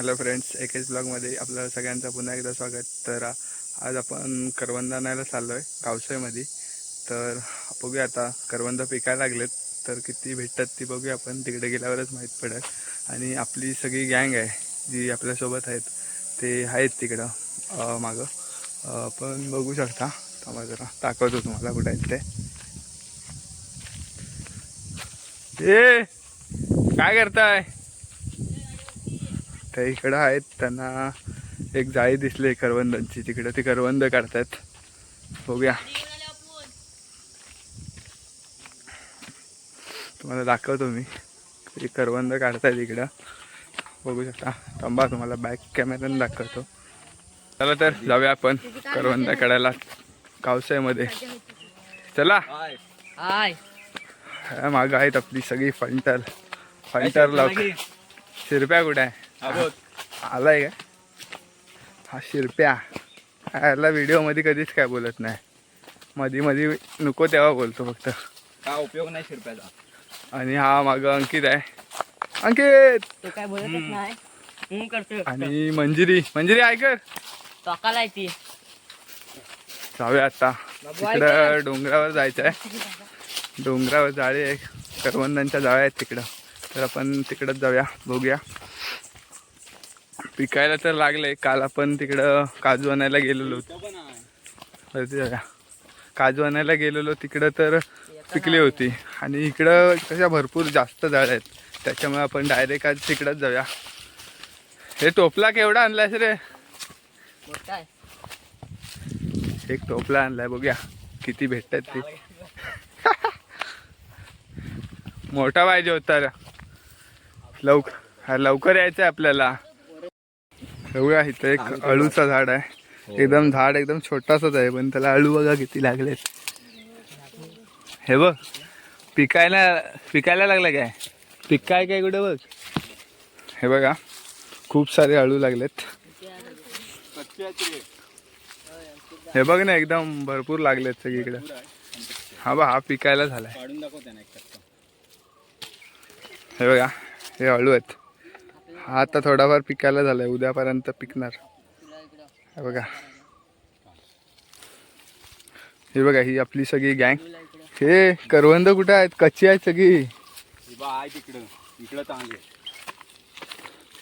Hello friends एकेच ब्लॉगमध्ये आपलं सगळ्यांचं पुन्हा एकदा स्वागत. तर आज आपण करवंद आणायला चाललो आहे गावसाईमध्ये. तर बघूया आता करवंद पिकायला लागलेत. तर किती भेटतात ती बघूया आपण. तिकडे गेल्यावरच माहीत पडेल. आणि आपली सगळी गँग आहे जी आपल्यासोबत आहेत ते आहेत तिकडं मागं. आपण बघू शकता. थांबा जरा. दाखवतो तुम्हाला कुठे आहेत ते. ए काय करताय? तर इकडं आहेत त्यांना एक जाळी दिसली करवंदांची. तिकडं ते करवंद काढतात. बघूया. तुम्हाला दाखवतो मी. ते करवंद काढतायत इकडं. बघू शकता. थांबा तुम्हाला बॅक कॅमेऱ्याने दाखवतो. चला तर जाऊया आपण करवंद काढायला कावसाईमध्ये चला. हाय. ह्या मागं आहेत आपली सगळी फंटर. फंटर लॉक शिरप्या कुठे आहे? आलाय का? हा शिरप्या. ह्याला व्हिडिओमध्ये कधीच काय बोलत नाही. मधी मधी नको तेव्हा बोलतो फक्त. काय उपयोग नाही शिरप्याचा. आणि हा माग अंकित आहे. अंकित! तो काय बोलतच नाही. हम्म करतो आणि मंजिरी. मंजिरी ऐकर टोकाला आहे ती. जाऊया आता. तिकडं डोंगरावर जायचं आहे. डोंगरावर जाळे आहे. करवंदांच्या जाळ्या आहेत तिकडं. तर आपण तिकडंच जाऊया. बघूया. पिकायला तर लागलंय. काल आपण तिकडं काजू आणायला गेलेलो वरती काजू आणायला गेलेलो तिकडं तर पिकली होती. आणि इकडं कशा भरपूर जास्त झाड आहेत. त्याच्यामुळे आपण डायरेक्ट आज तिकडंच जाऊया. हे टोपला केवढा आणलायस रे? एक टोपला आणलाय बघूया. किती भेटतात ते. मोठा पाहिजे होता लवकर लवकर यायचं आहे आपल्याला. बघूया इथं एक अळूचं झाड आहे. एकदम झाड एकदम छोटासाच आहे पण त्याला अळू बघा किती लागलेत. हे बघ पिकायला पिकायला लागलं काय? पिकाय काय कुठे बघ? हे बघा खूप सारे अळू लागलेत. हे बघ ना एकदम भरपूर लागलेत सगळीकडे. हा बा हा पिकायला झालाय. हे बघा हे अळू आहेत. हा आता थोडाफार पिकायला झालाय उद्यापर्यंत पिकणार. हे बघा. हे बघा ही आपली सगळी गँग. हे करवंद कुठे आहेत? कच्ची आहेत सगळी.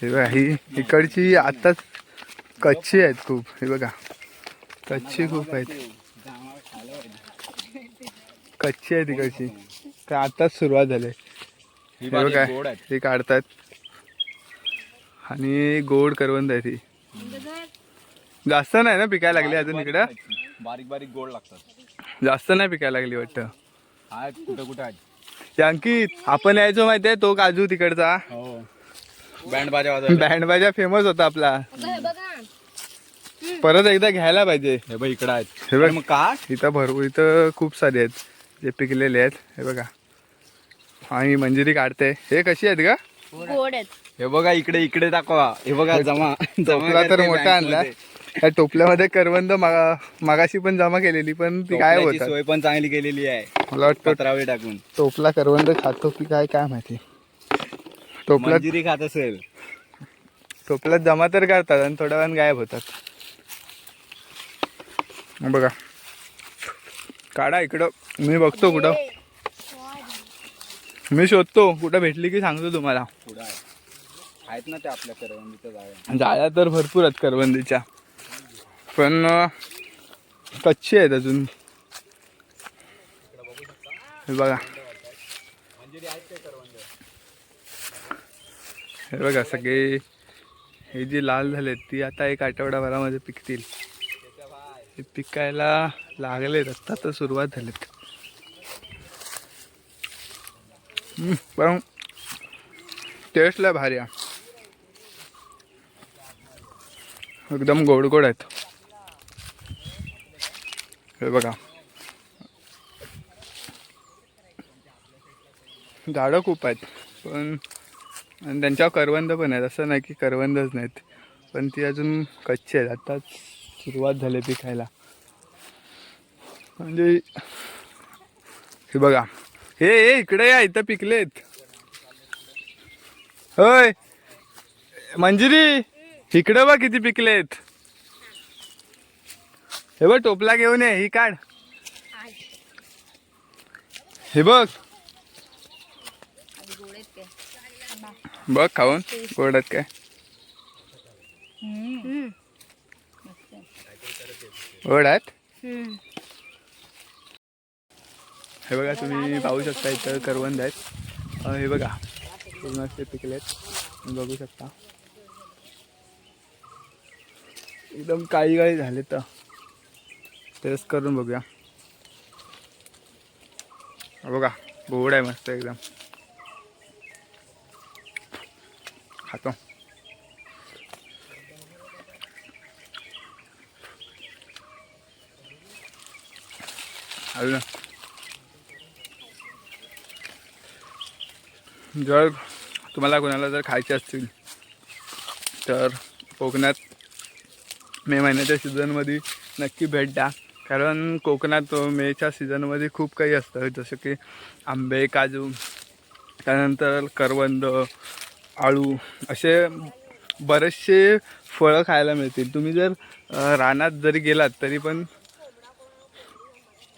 ही बघा ही इकडची आताच कच्ची आहेत खूप. हे बघा. कच्ची खूप आहेत. कच्ची आहे तिकडची तर आताच सुरुवात झाली. ही बघा हे काढतात आणि गोड करवंद आहे ती. जास्त नाही ना पिकायला लागली अजून इकडं? बारीक बारीक गोड लागतात. जास्त नाही पिकायला लागली वाटतं. आहेत कुठं कुठं आहेत? हे अंकित आपण यायचो माहितीये तो काजू तिकडचा. हो. बँड बाजा वाजवतात बँड बाजा फेमस होता आपला. परत एकदा घ्यायला पाहिजे. हे बघ इकडं आहेत. हे बघ. मग का इथं भरपूर इथं खूप सारे आहेत जे पिकलेले आहेत. हे बघा. आणि मंजिरी काढते. हे कशी आहेत का गोड आहेत. हे बघा इकडे इकडे दाखवा. हे बघा जमा जमा टोपला तर मोठा. आणला. त्या टोपल्यामध्ये करवंद मागा मागाशी पण जमा केलेली पण ती काय होतात? सोय पण चांगली केलेली आहे. मला वाटतं टाकून. टोपला करवंद खातो की काय काय माहिती? मंजिरी खात असेल. टोपल्यात जमा तर करतात आणि थोड्या वेळानं गायब होतात. बघा. काढा इकडं. मी बघतो कुठं. मी शोधतो. कुठं भेटली की सांगतो तुम्हाला. आहेत ना ते आपल्या करवंदीच्या जाळ्या. जाळ्या तर भरपूर आहेत करवंदीच्या. पण कच्चे कच्ची आहेत अजून. हे बघा. हे बघा सगळे. हे जी लाल झालेत ती आता एक आठवडाभरामध्ये पिकतील. हे पिकायला लागलेत आता तर सुरुवात झालीत. पण टेस्टला भारी आहे. एकदम गोड गोड आहेत. हे बघा. झाडं खूप आहेत पण आणि त्यांच्यावर करवंद पण आहेत. असं नाही की करवंदच नाहीत पण ती अजून कच्ची आहेत. आताच सुरुवात झाली पिकायला. म्हणजे हे बघा. हे हे इकडे या इथं पिकलेत. होय. मंजिरी! इकडे बघ किती पिकलेत. हे बघ टोपला घेऊन ये ही काढ. हे बघ. बघ खाऊन गोडत काय. गोडात? हे बघा तुम्ही पाहू शकता इथं करवंद आहेत. हे बघा पूर्ण असे पिकलेत. बघू शकता. एकदम काळी काळी झाले तर. टेस्ट करून बघूया. बघा गोड आहे मस्त एकदम. खातो. अजून. जर तुम्हाला कोणाला जर खायचे असतील तर कोकणात मे महिन्याच्या सीझनमध्ये नक्की भेट द्या. कारण कोकणात मेच्या सीझनमध्ये खूप काही असतं. जसं की आंबे काजू त्यानंतर करवंद आळू असे बरेचसे फळं खायला मिळतील. तुम्ही जर रानात जरी गेलात तरी पण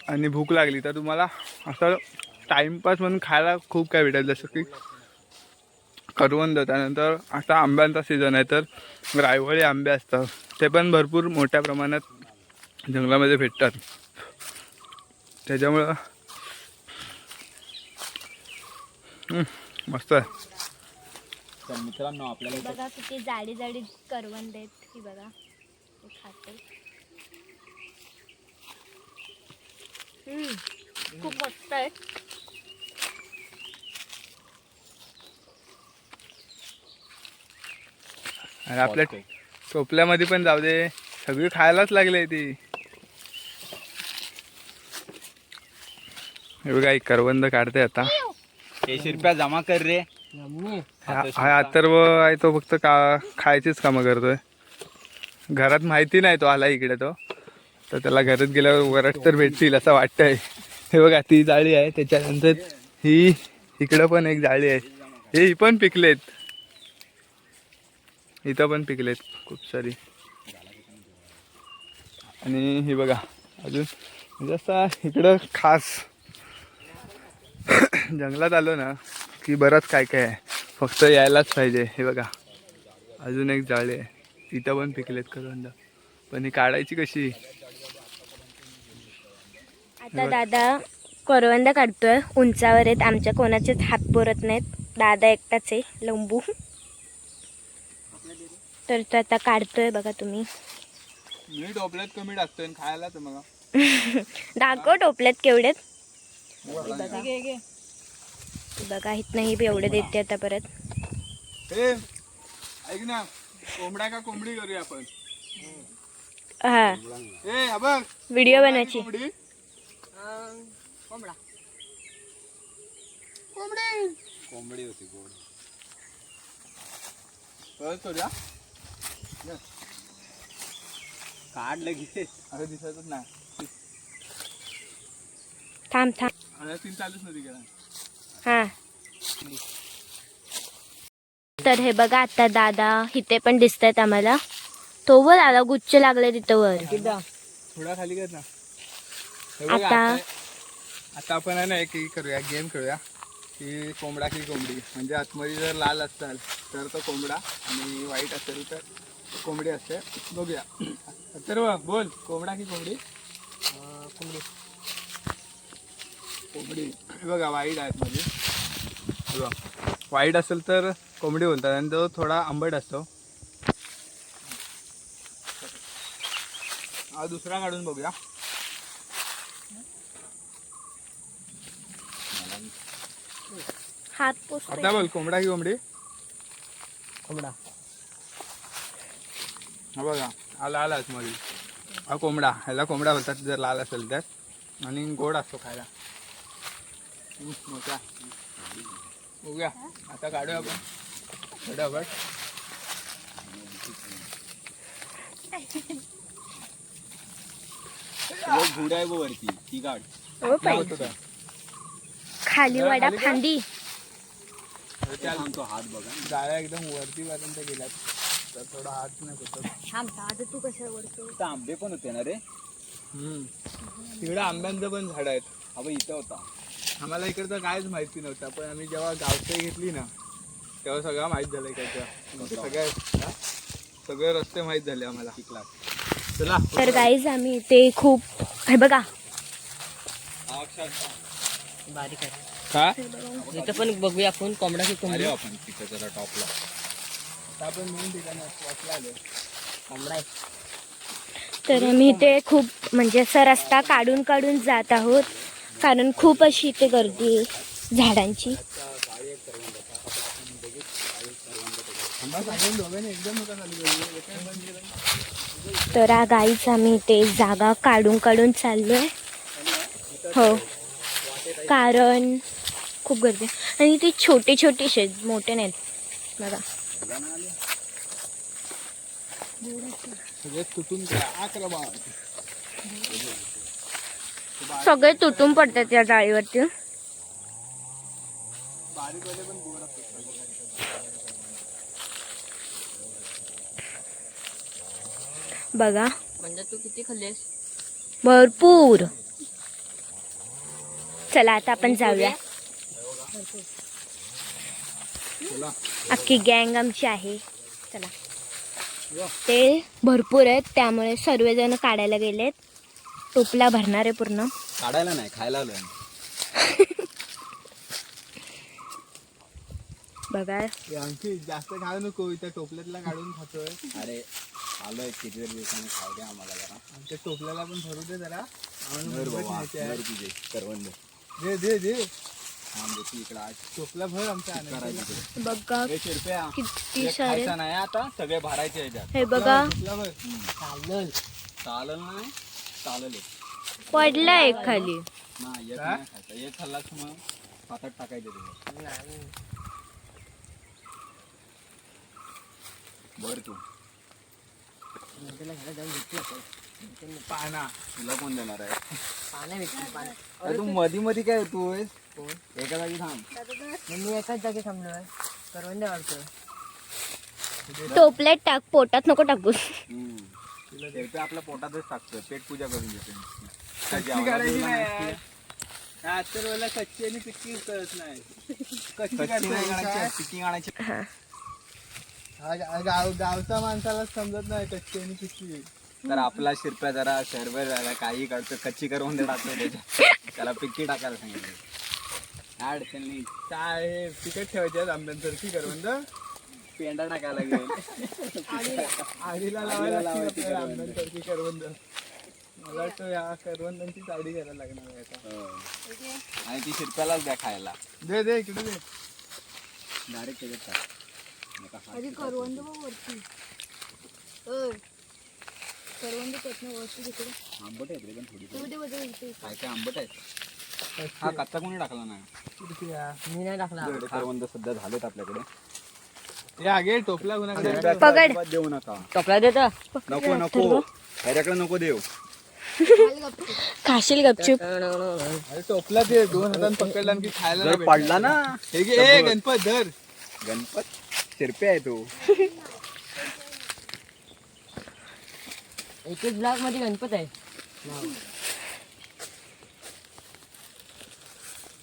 आणि भूक लागली तर तुम्हाला असं टाईमपास म्हणून खायला खूप काय भेटेल. जसं की करवंद त्यानंतर आता आंब्यांचा सीझन आहे तर रायवळी आंबे असतात. ते पण भरपूर मोठ्या प्रमाणात जंगलामध्ये भेटतात. त्याच्यामुळं हम्म, मस्त आहे. तर मित्रांनो आपल्याला इथे बघा किती जाडी जाडी करवंद आहेत. ही बघा हे खाते. हम्म. खूप मस्त आहे. आणि आपल्या टोपल्यामध्ये पण जाऊ दे. सगळी खायलाच लागले ती. हे बघा एक करवंद काढते आता. तीस रुपया जमा कर रे. हा हा अथर्व आहे तो फक्त का खायचीच कामं करतोय. घरात माहिती नाही तो आला इकडे तो. तर त्याला घरात गेल्यावर वरट तर भेटतील असं वाटतंय. हे बघा ती जाळी आहे. त्याच्यानंतर ही इकडं पण एक जाळी आहे. हे ही पण पिकलेत. इथं पण पिकलेत खूप सारी. आणि हे बघा अजून म्हणजे इकडं खास जंगलात आलो ना की बरंच काय काय आहे. फक्त यायलाच पाहिजे हे बघा. अजून एक जाळे आहे. तिथं पण पिकलेत करवंद. पण ही काढायची कशी? आता दादा करवंदा काढतोय. उंचावर आहेत. आमच्या कोणाचेच हात पुरत नाहीत. दादा एकटाच आहे लंबू. तर तो आता काढतोय बघा तुम्ही. मी टोपल्यात कमी टाकतोय आणि खायला तर मला. दाखव टोपल्यात केवढेत. बघा. बघा इथनं ही बी एवढे देते आता परत. हे ऐक ना कोंबडा का कोंबडी करूया आपण? हा. ए हा बघ. व्हिडिओ बनवायची. कोंबडी? कोंबडा. कोंबडी. कोंबडी होती गोड परत करूया. काढ लगेच अरे दिसतच नाही. थांब थांब. अरे तीन चालूच नव्हती गेला हा. तर हे बघा आता दादा इथे पण दिसत आहेत आम्हाला. तो वर आला गुच्छ लागले तिथं वर. थोडा खाली कर ना. हे आता- आता आपण आहे ना एक एक करूया गेम खेळूया. की कोंबडा की कोंबडी. म्हणजे आतमध्ये जर लाल असाल तर तो कोंबडा आणि वाईट असेल तर कोंबडी असते. बघूया. तर बोल. कोंबडा की कोंबडी? कोंबडी. कोंबडी हे बघा वाईट आहे आतमध्ये हे बघ. वाईट असेल तर कोंबडी बोलतात आणि तो थोडा आंबट असतो. हा दुसरा काढून बघूया. हात आता बोल कोंबडा की कोंबडी? कोंबडा. बघा. हा लाल मध्ये हा कोंबडा. ह्याला कोंबडा बोलतात जर लाल असेल तर. आणि गोड असतो खायला. मोठा. आता काढूया आपण. फटाफट. घुड आहे वरती. ती काढ. हो? खाली वडा. फांदी. सांगतो हात बघा. जाळ्या एकदम वरती पर्यंत गेल्यात. थोडा हात नाही होतो. थांब आता तू कशा वरतो इथं आंबे पण होते ना रे? तिकडे आंब्यांचं पण झाड आहेत. हा बघ इथं होता. आम्हाला इकडचं कायच माहिती नव्हतं पण आम्ही जेव्हा गावचे घेतली ना तेव्हा सगळं माहीत झालं इकडचं. म्हणजे सगळे हा? सगळे रस्ते माहीत झाले आम्हाला. शिकला चला. तर गाईज आम्ही इथे खूप हे बघा. बारीक आहे. का? इथं पण बघूया आपण कोंबडा की कोंबडी? आपण तिथं जरा टॉपला. तर आम्ही इथे खूप म्हणजे असा रस्ता काढून काढून जात आहोत. कारण खूप अशी इथे गर्दी आहे. झाडांची. तर हा गाईच आम्ही इथे जागा काढून काढून चाललोय. हो. कारण खूप गर्दी. आहे. आणि ते छोटे छोटे शेत मोठे नाहीत. बघा. सगळे तुटून गेले. अकरा बाळ. सगळे तुटून पडतात या जाळीवरती. बघा म्हणजे तू किती खाल्लेस भरपूर चला आता आपण जाऊया चला. अख्खी गँग आमची आहे. चला. ते भरपूर आहेत त्यामुळे सर्वजण काढायला गेलेत. टोपला भरणार आहे पूर्ण. काढायला नाही खायला. बघा. आणखी जास्त खाऊ नको इथं टोपल्यातला काढून खातोय. अरे आलोय किती दिवसांनी खाऊ दे आम्हाला जरा. आमच्या टोपल्याला पण भरू दे जरा. दे दे. बघा हे किती सारे नाही आता सगळे भरायचे ह्याच्यात हे बघा. टोपला भर. चालेल. चालेल नाही? चालेल एक. पडला एक खाली. नाही एक काय? नाही खायचा. एक खाल्लास मग पातात टाकायचे बर तू. पाना. तुला कोण देणार आहे? तू मधी मधी काय तू एका जागी थांब. मी एकाच जागी थांबलोय. करवंदे वाढतोय टोपल्यात टाक पोटात नको टाकू. आपल्या पोटातच टाकतोय. पेट पूजा करून घेते कच्ची काढायची नाही. यार. आजच्या वेळेला कच्ची आणि पिक्की कळत नाही. कच्ची काढायची पिकिंग आणायची. गा- गाव गावचा माणसाला समजत नाही कच्ची आणि पिक्की तर आपला शिरप्या जरा सर्व झाला काही काढतो कच्ची करून दे टाकतो त्याच्या. त्याला पिक्की टाकायला सांगितलं. अडचण नाही काय तिकट ठेवायचे आहेत आंब्यांसारखी करवंद. पेंडा टाकायला लागेल. आडीला लावायला लागतील आपल्याला आंब्यांसारखी करवंद. मला वाटतं या करवंदांची साडी घ्यायला लागणार आहे आता. हो. आणि ती शिरप्यालाच द्या खायला. दे दे इकडे दे. डायरेक्ट नका हात अरे करवंद बघ वरती. करवंद कटणं वरती तिकडे. आंबट आहे रे पण थोडी तू दे बदल इथे काय काय आंबट आहे हा कच्चा कोणी टाकला नाही? या? मी नाही टाकला. करवंद सध्या झालेत आपल्याकडे. या घे टोपला गुन्हा पकड. देऊ नका. टोपला देतो. नको नको. त्याच्याकडे नको देऊ. खाशील गपचूप. अरे टोपला दे दोन हातान पकडला की खायला जर नाही पडला ना. हे घे ए, गणपत धर. गणपत? शिरपे आहे तो. एकच ब्लॉकमध्ये गणपत आहे.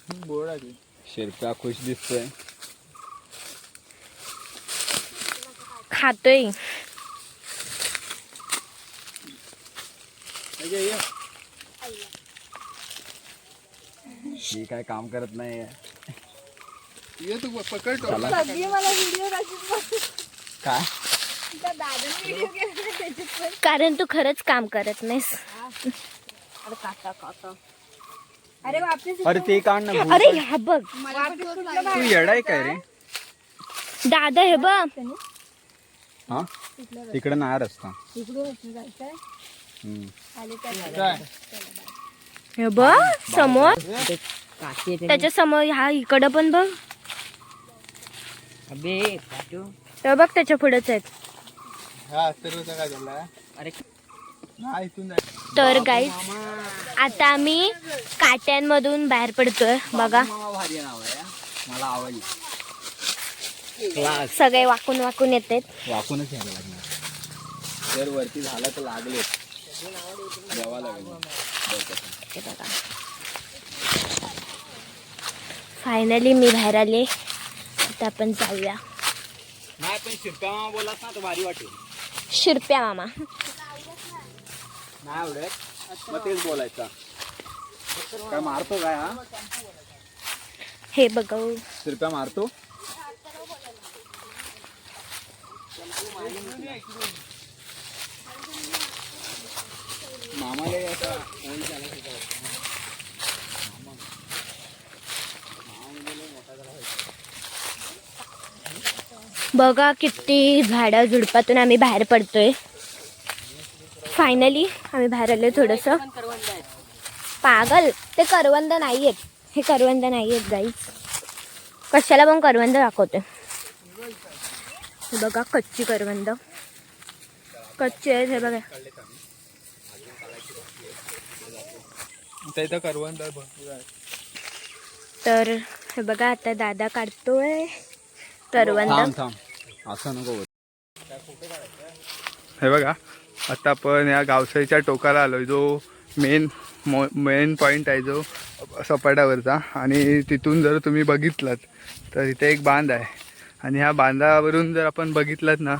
बोर्ड आहे. खुश दिसतोय. खातोय. हे. ही काय काम करत नाही ये तू पकड टोपला काय? कारण तू खरंच काम करत नाहीस. अरे काटा. काटा अरे ते काढ ना भूत. अरे ह्या बघ. तू येडाय काय रे? दादा हे बघ. हा? तिकडे नाही रस्ता. हम्म. हे बघ समोर. त्याच्यासमोर ह्या इकडं पण बघ. अबे काटू हे बघ त्याच्या पुढेच आहेत. हा सर्वचा काय झाला? अरे हा तर गाईज आता आम्ही काट्यांमधून बाहेर पडतोय बघा. सगळे वाकून वाकून येतात. वाकूनच यायला लागणार. जर वरती झालं तर लागले. यावं लागेल. बघा. फायनली मी बाहेर आले. आता आपण जाऊया. नाही पण शिरप्या मामा बोलास ना तर भारी वाटेल. शिरप्या मामा. नाही आवडत. मग तेच बोलायचं. काय मारतो काय हा? हे बघा. शिरप्या मारतो? मामाले फोन झाला? बघा किती झाडं झुडपातून आम्ही बाहेर पडतोय. फायनली आम्ही बाहेर आलो थोडंसं. पागल ते करवंद नाही आहेत हे करवंद नाही आहेत गाईच कशाला पण करवंद दाखवते हे बघा कच्ची करवंद. कच्ची आहेत हे बघा. तर हे बघा आता दादा काढतोय. करवंद. असं नको. हे बघा आता आपण या गावसाईच्या टोकाला आलोय. जो मेन मेन पॉईंट आहे जो सपाटावरचा आणि तिथून जर तुम्ही बघितलात तर इथे एक बांध आहे. आणि ह्या बांधावरून जर आपण बघितलात ना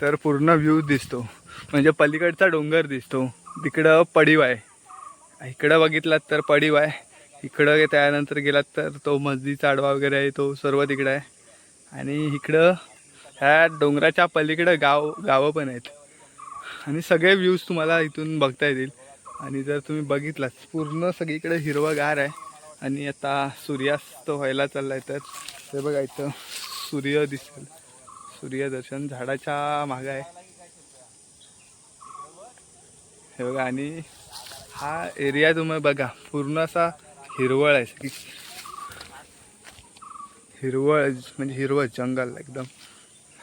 तर पूर्ण व्ह्यू दिसतो. म्हणजे पलीकडचा डोंगर दिसतो. तिकडं पडीव आहे. इकडं बघितलात तर पडीव आहे. इकडं त्यानंतर गेलात तर तो मस्जिदचा आडवा वगैरे आहे तो सर्व तिकडं आहे. आणि इकडं ह्या डोंगराच्या पलीकडं गाव गावं पण आहेत. आणि सगळे व्ह्यूज तुम्हाला इथून बघता येतील. आणि जर तुम्ही बघितलात पूर्ण सगळीकडे हिरवंगार आहे. आणि आता सूर्यास्त व्हायला चालला आहे तर हे बघा इथं सूर्य दिसेल. सूर्यदर्शन झाडाच्या मागं आहे. हे बघा आणि हा एरिया तुम्ही बघा पूर्ण असा हिरवळ आहे सगळी. हिरवळ म्हणजे हिरवळ जंगल एकदम.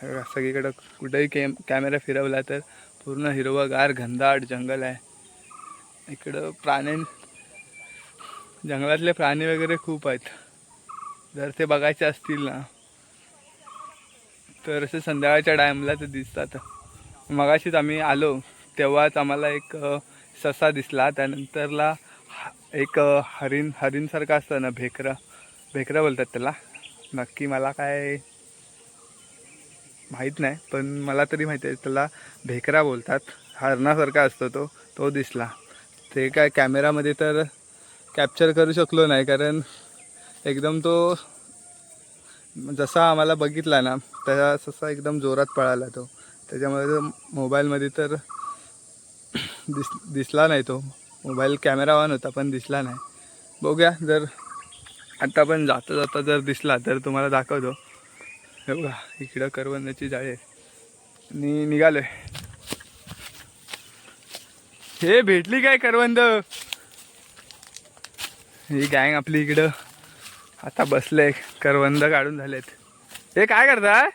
हे बघा, सगळीकडं कुठेही कॅम कॅमेरा फिरवला तर पूर्ण हिरवंगार घनदाट जंगल आहे. इकडं प्राण्यां जंगलातले प्राणी वगैरे खूप आहेत. जर ते बघायचे असतील ना तर असे संध्याकाळच्या टायमला ते दिसतात. मगाशीच आम्ही आलो तेव्हाच आम्हाला एक ससा दिसला. त्यानंतरला एक हरिण हरिणसारखं असतं ना भेकरं. भेकरं बोलतात त्याला. नक्की मला काय माहीत नाही पण मला तरी माहिती आहे त्याला भेकरा बोलतात. हरणासारखा असतो तो तो दिसला. ते काय कॅमेरामध्ये तर कॅप्चर करू शकलो नाही कारण एकदम तो जसा आम्हाला बघितला ना तसा तसा एकदम जोरात पळाला तो. त्याच्यामुळे तो मोबाईलमध्ये तर दिस दिसला नाही तो. मोबाईल कॅमेरा ऑन होता पण दिसला नाही. बघूया जर आता पण जाता जाता जर दिसला तर तुम्हाला दाखवतो. हे बघा इकडं करवंदाची जाळी आहे. आणि निघालोय. हे भेटली काय करवंद? ही गँग आपली इकडं. आता बसले करवंद काढून झालेत. हे काय करताय?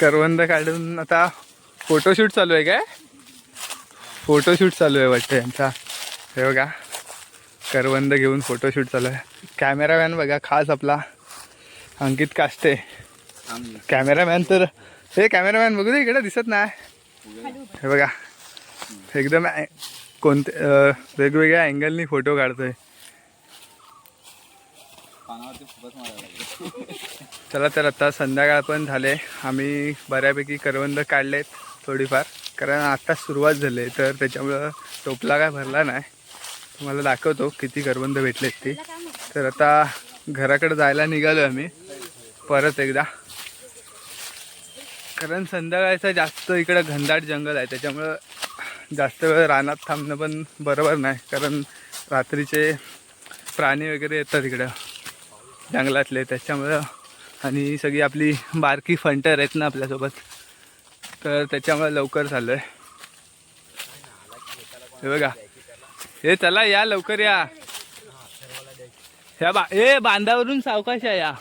करवंद काढून आता फोटोशूट चालू आहे काय? फोटोशूट चालू आहे वाटतं यांचा. हे बघा करवंद घेऊन फोटोशूट चालू आहे. कॅमेरामॅन बघा खास आपला. अंकित काष्टे. कॅमेरामॅन तर हे कॅमेरामॅन बघू दे इकडे दिसत नाही. हे बघा. एकदम कोणते वेगवेगळ्या अँगलनी फोटो काढतोय. चला तर आता संध्याकाळ पण झाले. आम्ही बऱ्यापैकी करवंद काढलेत थोडीफार. कारण आता सुरुवात झाली आहे, तर त्याच्यामुळं टोपला काय भरला नाही. तुम्हाला दाखवतो किती करवंद भेटलेत ती. तर आता घराकडे जायला निघालो आम्ही. परत एकदा. कारण संध्याकाळचं जास्त इकडं घनदाट जंगल आहे त्याच्यामुळं जास्त वेळ रानात थांबणं पण बरोबर नाही. कारण रात्रीचे प्राणी वगैरे येतात इकडं जंगलातले त्याच्यामुळं आणि सगळी आपली बारकी फंटर आहेत ना आपल्यासोबत. तर त्याच्यामुळे लवकर झालं आहे हे बघा. हे चला या लवकर या. ह्या बा ए बांधावरून सावकाश आहे या.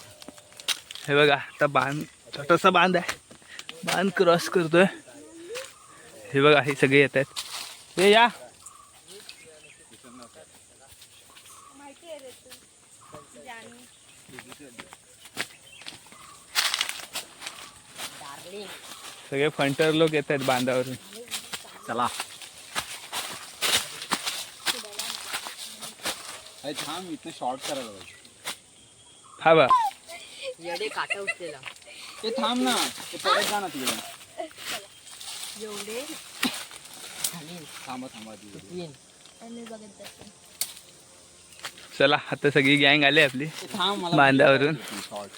हे बघा आता बांध छोटासा बांध आहे. बांध क्रॉस करतोय. हे बघा हे सगळे येत आहेत. हे या. सगळे फंटर लोक येत आहेत बांधावरून. चला. अरे थांब इथं शॉर्ट करायला पाहिजे. हा बा येडे काटा ते थांब ना. ते परत जा ना तिकडे. एवढे? खाली थांबा थांबा तिकडे. चला आता सगळी गँग आली आपली. ते थांब मला बांधावरून. शॉर्ट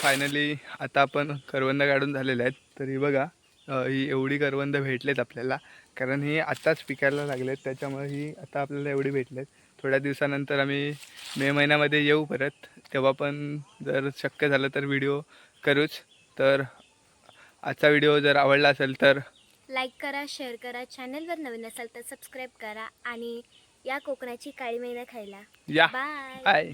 फायनली आता आपण करवंद काढून झालेले आहेत. तर बघा अं, ही एवढी करवंद भेटलेत आपल्याला. कारण ही आत्ताच पिकायला लागलेत. त्याच्यामुळे ही आता आपल्याला एवढी भेटलेत. थोड्या दिवसानंतर आम्ही मे महिन्यामध्ये येऊ परत. तेव्हा पण जर शक्य झालं तर व्हिडिओ करूच. तर आजचा व्हिडिओ जर आवडला असेल तर लाईक करा शेअर करा चॅनलवर नवीन असाल तर सबस्क्राईब करा आणि या कोकणाची काळी महिना खायला. या. Bye bye